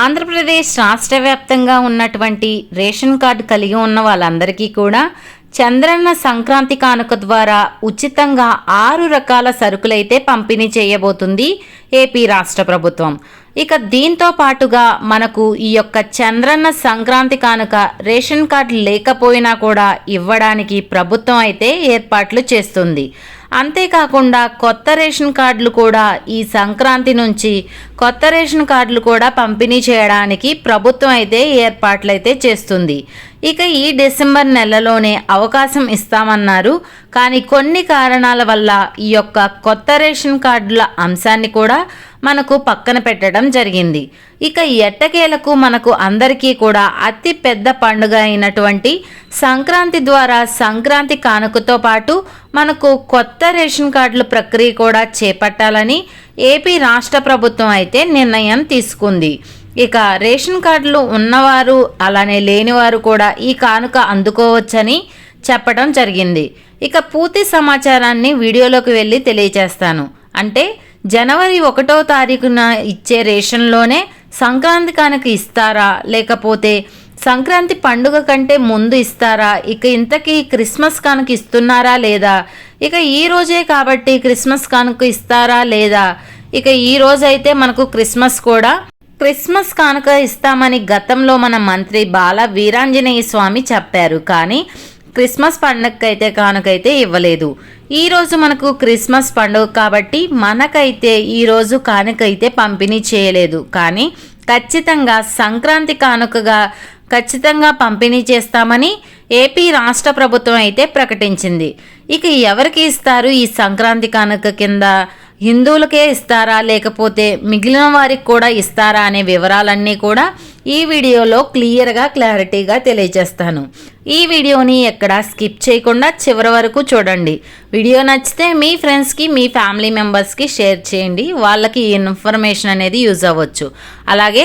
ఆంధ్రప్రదేశ్ రాష్ట్ర వ్యాప్తంగా ఉన్నటువంటి రేషన్ కార్డు కలిగి ఉన్న వాళ్ళందరికీ కూడా చంద్రన్న సంక్రాంతి కానుక ద్వారా ఉచితంగా ఆరు రకాల సరుకులైతే పంపిణీ చేయబోతుంది ఏపీ రాష్ట్ర ప్రభుత్వం. ఇక దీంతో పాటుగా మనకు ఈ యొక్క చంద్రన్న సంక్రాంతి కానుక రేషన్ కార్డు లేకపోయినా కూడా ఇవ్వడానికి ప్రభుత్వం అయితే ఏర్పాట్లు చేస్తుంది. అంతేకాకుండా కొత్త రేషన్ కార్డులు కూడా ఈ సంక్రాంతి నుంచి కొత్త రేషన్ కార్డులు కూడా పంపిణీ చేయడానికి ప్రభుత్వం అయితే ఏర్పాట్లు అయితే చేస్తుంది. ఇక ఈ డిసెంబర్ నెలలోనే అవకాశం ఇస్తామన్నారు. కానీ కొన్ని కారణాల వల్ల ఈ యొక్క కొత్త రేషన్ కార్డుల అంశాన్ని కూడా మనకు పక్కన పెట్టడం జరిగింది. ఇక ఎట్టకేలకు మనకు అందరికీ కూడా అతి పెద్ద పండుగ అయినటువంటి సంక్రాంతి ద్వారా సంక్రాంతి కానుకతో పాటు మనకు కొత్త రేషన్ కార్డుల ప్రక్రియ కూడా చేపట్టాలని ఏపీ రాష్ట్ర ప్రభుత్వం అయితే నిర్ణయం తీసుకుంది. ఇక రేషన్ కార్డులు ఉన్నవారు అలానే లేనివారు కూడా ఈ కానుక అందుకోవచ్చని చెప్పడం జరిగింది. ఇక పూర్తి సమాచారాన్ని వీడియోలోకి వెళ్ళి తెలియజేస్తాను అంటే జనవరి ఒకటో తారీఖున ఇచ్చే రేషన్లోనే సంక్రాంతి కానుక ఇస్తారా? లేకపోతే సంక్రాంతి పండుగ కంటే ముందు ఇస్తారా? ఇక ఇంతకీ క్రిస్మస్ కానుక ఇస్తున్నారా లేదా? ఇక ఈ రోజే కాబట్టి క్రిస్మస్ కానుక ఇస్తారా లేదా? ఇక ఈ రోజైతే మనకు క్రిస్మస్ కూడా క్రిస్మస్ కానుక ఇస్తామని గతంలో మన మంత్రి బాల వీరాంజనేయ స్వామి చెప్పారు కానీ క్రిస్మస్ పండుగకైతే కానుకైతే ఇవ్వలేదు. ఈరోజు మనకు క్రిస్మస్ పండుగ కాబట్టి మనకైతే ఈరోజు కానుకైతే పంపిణీ చేయలేదు. కానీ ఖచ్చితంగా సంక్రాంతి కానుకగా ఖచ్చితంగా పంపిణీ చేస్తామని ఏపీ రాష్ట్ర ప్రభుత్వం అయితే ప్రకటించింది. ఇక ఎవరికి ఇస్తారు ఈ సంక్రాంతి కానుక కింద హిందువులకే ఇస్తారా లేకపోతే మిగిలిన వారికి కూడా ఇస్తారా అనే వివరాలన్నీ కూడా ఈ వీడియోలో క్లియర్గా క్లారిటీగా తెలియజేస్తాను. ఈ వీడియోని ఎక్కడ స్కిప్ చేయకుండా చివరి వరకు చూడండి. వీడియో నచ్చితే మీ ఫ్రెండ్స్కి మీ ఫ్యామిలీ మెంబర్స్కి షేర్ చేయండి. వాళ్ళకి ఈ ఇన్ఫర్మేషన్ అనేది యూజ్ అవ్వచ్చు. అలాగే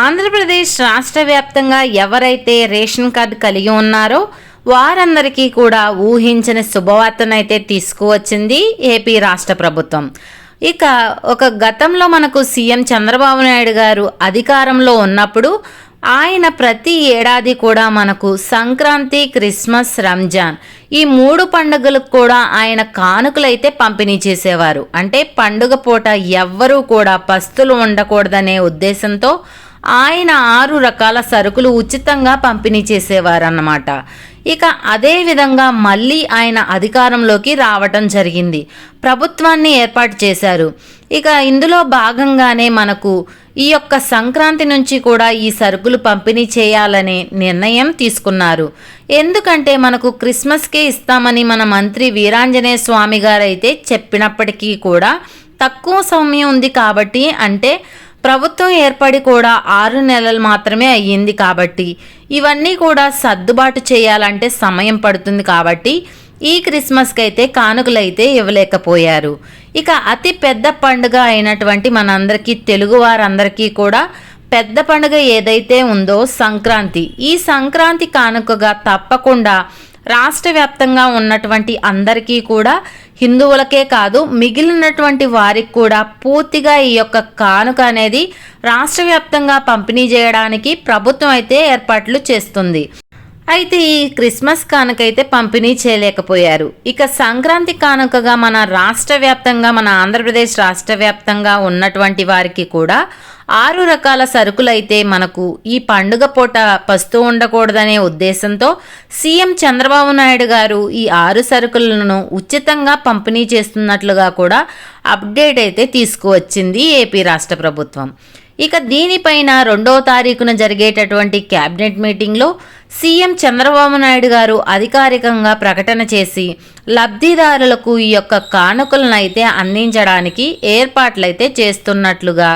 ఆంధ్రప్రదేశ్ రాష్ట్ర వ్యాప్తంగా ఎవరైతే రేషన్ కార్డు కలిగి ఉన్నారో వారందరికీ కూడా ఊహించిన శుభవార్తనైతే తీసుకువచ్చింది ఏపీ రాష్ట్ర ప్రభుత్వం. ఇక ఒక గతంలో మనకు సీఎం చంద్రబాబు నాయుడు గారు అధికారంలో ఉన్నప్పుడు ఆయన ప్రతి ఏడాది కూడా మనకు సంక్రాంతి క్రిస్మస్ రంజాన్ ఈ మూడు పండుగలకు కూడా ఆయన కానుకలైతే పంపిణీ చేసేవారు. అంటే పండుగ పూట ఎవ్వరూ కూడా పస్తులు ఉండకూడదనే ఉద్దేశంతో ఆయన ఆరు రకాల సరుకులు ఉచితంగా పంపిణీ చేసేవారన్నమాట. ఇక అదే విధంగా మళ్ళీ ఆయన అధికారంలోకి రావటం జరిగింది. ప్రభుత్వాన్ని ఏర్పాటు చేశారు. ఇక ఇందులో భాగంగానే మనకు ఈ యొక్క సంక్రాంతి నుంచి కూడా ఈ సరుకులు పంపిణీ చేయాలనే నిర్ణయం తీసుకున్నారు. ఎందుకంటే మనకు క్రిస్మస్కే ఇస్తామని మన మంత్రి వీరాంజనేయ స్వామి గారు అయితే చెప్పినప్పటికీ కూడా తక్కువ సమయం ఉంది కాబట్టి అంటే ప్రభుత్వం ఏర్పడి కూడా ఆరు నెలలు మాత్రమే అయ్యింది కాబట్టి ఇవన్నీ కూడా సర్దుబాటు చేయాలంటే సమయం పడుతుంది కాబట్టి ఈ క్రిస్మస్కి అయితే కానుకలైతే ఇవ్వలేకపోయారు. ఇక అతి పెద్ద పండుగ అయినటువంటి మనందరికీ తెలుగు వారందరికీ కూడా పెద్ద పండుగ ఏదైతే ఉందో సంక్రాంతి. ఈ సంక్రాంతి కానుకగా తప్పకుండా రాష్ట్ర వ్యాప్తంగా ఉన్నటువంటి అందరికీ కూడా హిందువులకే కాదు మిగిలినటువంటి వారికి కూడా పూర్తిగా ఈ యొక్క కానుక అనేది రాష్ట్ర వ్యాప్తంగా పంపిణీ చేయడానికి ప్రభుత్వం అయితే ఏర్పాట్లు చేస్తుంది. అయితే ఈ క్రిస్మస్ కానుక అయితే పంపిణీ చేయలేకపోయారు. ఇక సంక్రాంతి కానుకగా మన రాష్ట్ర వ్యాప్తంగా మన ఆంధ్రప్రదేశ్ రాష్ట్ర వ్యాప్తంగా ఉన్నటువంటి వారికి కూడా ఆరు రకాల సరుకులైతే మనకు ఈ పండుగ పూట పస్తూ ఉండకూడదనే ఉద్దేశంతో సీఎం చంద్రబాబు నాయుడు గారు ఈ ఆరు సరుకులను ఉచితంగా పంపిణీ చేస్తున్నట్లుగా కూడా అప్డేట్ అయితే తీసుకువచ్చింది ఏపీ రాష్ట్ర ప్రభుత్వం. ఇక దీనిపైన రెండవ తారీఖున జరిగేటటువంటి కేబినెట్ మీటింగ్లో సీఎం చంద్రబాబు నాయుడు గారు అధికారికంగా ప్రకటన చేసి లబ్ధిదారులకు ఈ యొక్క కానుకలను అయితే అందించడానికి ఏర్పాట్లయితే చేస్తున్నట్లుగా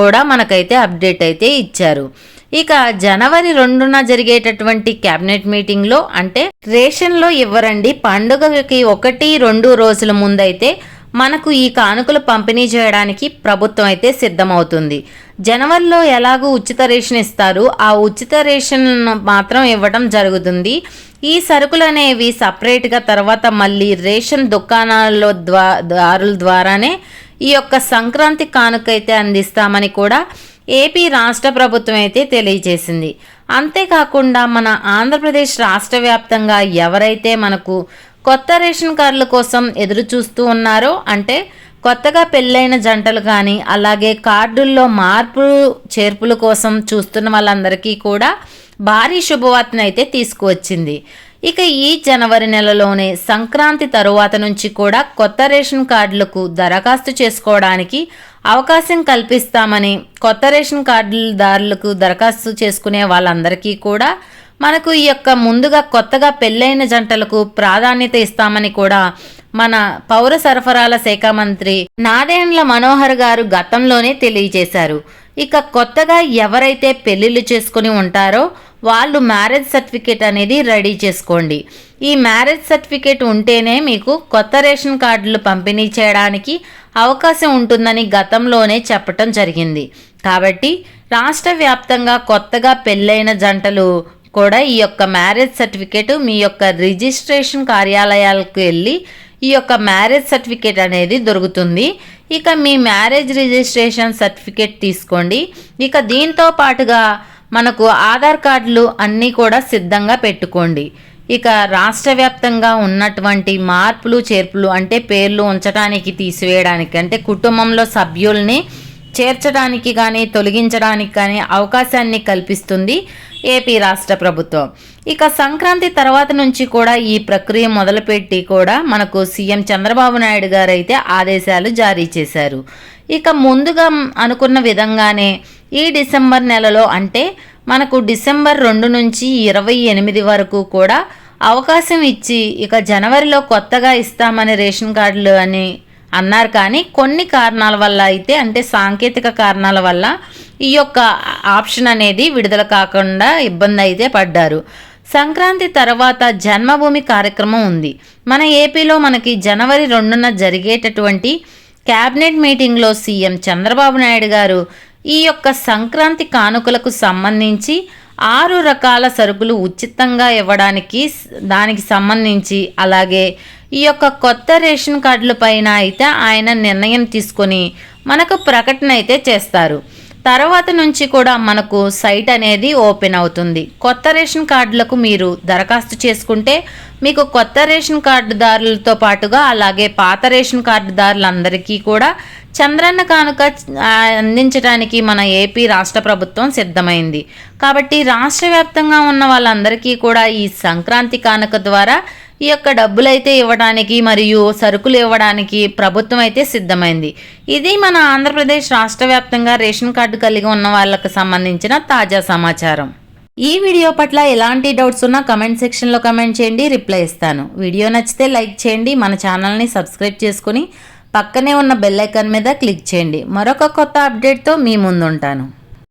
కూడా మనకైతే అప్డేట్ అయితే ఇచ్చారు. ఇక జనవరి రెండున జరిగేటటువంటి కేబినెట్ మీటింగ్లో అంటే రేషన్లో ఇవ్వరండి. పండుగకి ఒకటి రెండు రోజుల ముందైతే మనకు ఈ కానుకలు పంపిణీ చేయడానికి ప్రభుత్వం అయితే సిద్ధమవుతుంది. జనవరిలో ఎలాగూ ఉచిత రేషన్ ఇస్తారు. ఆ ఉచిత రేషన్ మాత్రం ఇవ్వడం జరుగుతుంది. ఈ సరుకులు అనేవి సపరేట్గా తర్వాత మళ్ళీ రేషన్ దుకాణాల్లో ద్వా దారుల ద్వారానే ఈ యొక్క సంక్రాంతి కానుక అయితే అందిస్తామని కూడా ఏపీ రాష్ట్ర ప్రభుత్వం అయితే తెలియజేసింది. అంతేకాకుండా మన ఆంధ్రప్రదేశ్ రాష్ట్ర వ్యాప్తంగా ఎవరైతే మనకు కొత్త రేషన్ కార్డుల కోసం ఎదురు చూస్తూ ఉన్నారో అంటే కొత్తగా పెళ్ళైన జంటలు కానీ అలాగే కార్డుల్లో మార్పులు చేర్పుల కోసం చూస్తున్న వాళ్ళందరికీ కూడా భారీ శుభవార్తను అయితే తీసుకువచ్చింది. ఇక ఈ జనవరి నెలలోనే సంక్రాంతి తరువాత నుంచి కూడా కొత్త రేషన్ కార్డులకు దరఖాస్తు చేసుకోవడానికి అవకాశం కల్పిస్తామని కొత్త రేషన్ కార్డుదారులకు దరఖాస్తు చేసుకునే వాళ్ళందరికీ కూడా మనకు ఈ యొక్క ముందుగా కొత్తగా పెళ్ళైన జంటలకు ప్రాధాన్యత ఇస్తామని కూడా మన పౌర సరఫరాల శాఖ మంత్రి నాదేండ్ల మనోహర్ గారు గతంలోనే తెలియజేశారు. ఇక కొత్తగా ఎవరైతే పెళ్ళిళ్ళు చేసుకుని ఉంటారో వాళ్ళు మ్యారేజ్ సర్టిఫికేట్ అనేది రెడీ చేసుకోండి. ఈ మ్యారేజ్ సర్టిఫికేట్ ఉంటేనే మీకు కొత్త రేషన్ కార్డులు పంపిణీ చేయడానికి అవకాశం ఉంటుందని గతంలోనే చెప్పటం జరిగింది. కాబట్టి రాష్ట్ర వ్యాప్తంగా కొత్తగా పెళ్ళైన జంటలు కూడా ఈ యొక్క మ్యారేజ్ సర్టిఫికేట్ మీ యొక్క రిజిస్ట్రేషన్ కార్యాలయాలకు వెళ్ళి ఈ యొక్క మ్యారేజ్ సర్టిఫికేట్ అనేది దొరుకుతుంది. ఇక మీ మ్యారేజ్ రిజిస్ట్రేషన్ సర్టిఫికేట్ తీసుకోండి. ఇక దీంతో పాటుగా మనకు ఆధార్ కార్డులు అన్నీ కూడా సిద్ధంగా పెట్టుకోండి. ఇక రాష్ట్ర వ్యాప్తంగా ఉన్నటువంటి మార్పులు చేర్పులు అంటే పేర్లు ఉంచడానికి తీసివేయడానికి అంటే కుటుంబంలో సభ్యుల్ని చేర్చడానికి కానీ తొలగించడానికి కానీ అవకాశాన్ని కల్పిస్తుంది ఏపీ రాష్ట్ర ప్రభుత్వం. ఇక సంక్రాంతి తర్వాత నుంచి కూడా ఈ ప్రక్రియ మొదలుపెట్టి కూడా మనకు సీఎం చంద్రబాబు నాయుడు గారు అయితే ఆదేశాలు జారీ చేశారు. ఇక ముందుగా అనుకున్న విధంగానే ఈ డిసెంబర్ నెలలో అంటే మనకు డిసెంబర్ రెండు నుంచి ఇరవై ఎనిమిది వరకు కూడా అవకాశం ఇచ్చి ఇక జనవరిలో కొత్తగా ఇస్తామని రేషన్ కార్డులు అని అన్నారు. కానీ కొన్ని కారణాల వల్ల అయితే అంటే సాంకేతిక కారణాల వల్ల ఈ యొక్క ఆప్షన్ అనేది విడుదల కాకుండా ఇబ్బంది అయితే పడ్డారు. సంక్రాంతి తర్వాత జన్మభూమి కార్యక్రమం ఉంది. మన ఏపీలో మనకి జనవరి రెండున జరిగేటటువంటి క్యాబినెట్ మీటింగ్లో సీఎం చంద్రబాబు నాయుడు గారు ఈ యొక్క సంక్రాంతి కానుకలకు సంబంధించి ఆరు రకాల సరుకులు ఉచితంగా ఇవ్వడానికి దానికి సంబంధించి అలాగే ఈ యొక్క కొత్త రేషన్ కార్డుల పైన అయితే ఆయన నిర్ణయం తీసుకొని మనకు ప్రకటన అయితే చేస్తారు. తర్వాత నుంచి కూడా మనకు సైట్ అనేది ఓపెన్ అవుతుంది. కొత్త రేషన్ కార్డులకు మీరు దరఖాస్తు చేసుకుంటే మీకు కొత్త రేషన్ కార్డుదారులతో పాటుగా అలాగే పాత రేషన్ కార్డుదారులందరికీ కూడా చంద్రన్న కానుక అందించడానికి మన ఏపీ రాష్ట్ర ప్రభుత్వం సిద్ధమైంది. కాబట్టి రాష్ట్ర వ్యాప్తంగా ఉన్న వాళ్ళందరికీ కూడా ఈ సంక్రాంతి కానుక ద్వారా ఈ యొక్క డబ్బులైతే ఇవ్వడానికి మరియు సరుకులు ఇవ్వడానికి ప్రభుత్వం అయితే సిద్ధమైంది. ఇది మన ఆంధ్రప్రదేశ్ రాష్ట్ర వ్యాప్తంగా రేషన్ కార్డు కలిగి ఉన్న వాళ్ళకు సంబంధించిన తాజా సమాచారం. ఈ వీడియో పట్ల ఎలాంటి డౌట్స్ ఉన్నా కమెంట్ సెక్షన్లో కమెంట్ చేయండి రిప్లై ఇస్తాను. వీడియో నచ్చితే లైక్ చేయండి మన ఛానల్ని సబ్స్క్రైబ్ చేసుకుని పక్కనే ఉన్న బెల్ ఐకాన్ మీద క్లిక్ చేయండి. మరొక కొత్త అప్డేట్తో మీ ముందుంటాను.